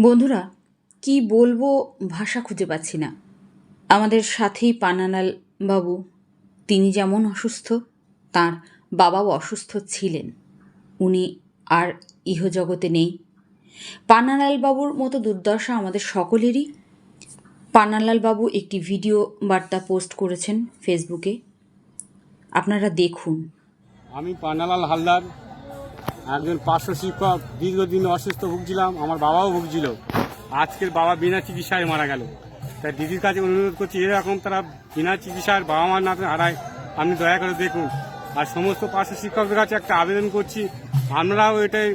বন্ধুরা, কি বলব ভাষা খুঁজে পাচ্ছি না। আমাদের সাথেই পানালাল বাবু, তিনি যেমন অসুস্থ, তার বাবাও অসুস্থ ছিলেন। উনি আর ইহজগতে নেই। পানালাল বাবুর মতো দুর্দশা আমাদের সকলেরই। পানালাল বাবু একটি ভিডিও বার্তা পোস্ট করেছেন ফেসবুকে। আপনারা দেখুন। আমি পান্নালাল হালদার একজন পার্শ্ব শিক্ষক, দীর্ঘদিন অসুস্থ ভুগছিলাম, আমার বাবাও ভুগছিল। আজকের বাবা বিনা চিকিৎসায় মারা গেল। তাই দিদির কাছে অনুরোধ করছি, এরকম তারা বিনা চিকিৎসার বাবা মার না হারায়, আপনি দয়া করে দেখুন। আর সমস্ত পার্শ্ব শিক্ষকদের কাছে একটা আবেদন করছি আপনারাও এটাই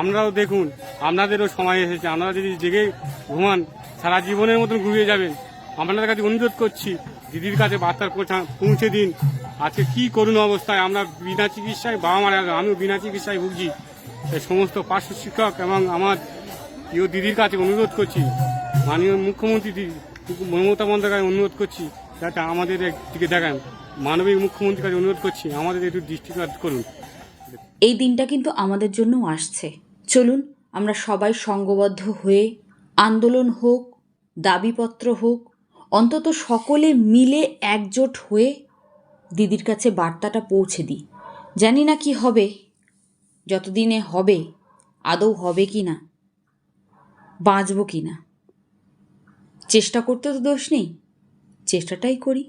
আপনারাও দেখুন, আপনাদেরও সময় এসেছে, আপনারা যদি জেগে ঘুমান, সারা জীবনের মতন ঘুরিয়ে যাবেন। আপনাদের কাছে অনুরোধ করছি, দিদির কাছে বার্তা পৌঁছা- দিন। আজকে কি করুণ অবস্থায় আমরা বিনা চিকিৎসায়, বাবা মারা গেল, আমিও বিনা চিকিৎসায় ভুগছি। এই সমস্ত পার্শ্ব শিক্ষক এবং আমার প্রিয় দিদির কাছে অনুরোধ করছি, মাননীয় মুখ্যমন্ত্রী মমতা বন্দ্যোপাধ্যায় অনুরোধ করছি, যাতে আমাদের দিকে দেখান মানবিক মুখ্যমন্ত্রীর কাছে অনুরোধ করছি, আমাদের একটু দৃষ্টিপাত করুন। এই দিনটা কিন্তু আমাদের জন্যও আসছে। চলুন, আমরা সবাই সঙ্গবদ্ধ হয়ে আন্দোলন হোক, দাবিপত্র হোক অন্তত সকলে মিলে একজোট হয়ে দিদির কাছে বার্তাটা পৌঁছে দিই। জানি না কি হবে, যতদিনে হবে, আদৌ হবে কি না, বাঁচব কি না। চেষ্টা করতে তো দোষ নেই, চেষ্টাটাই করি।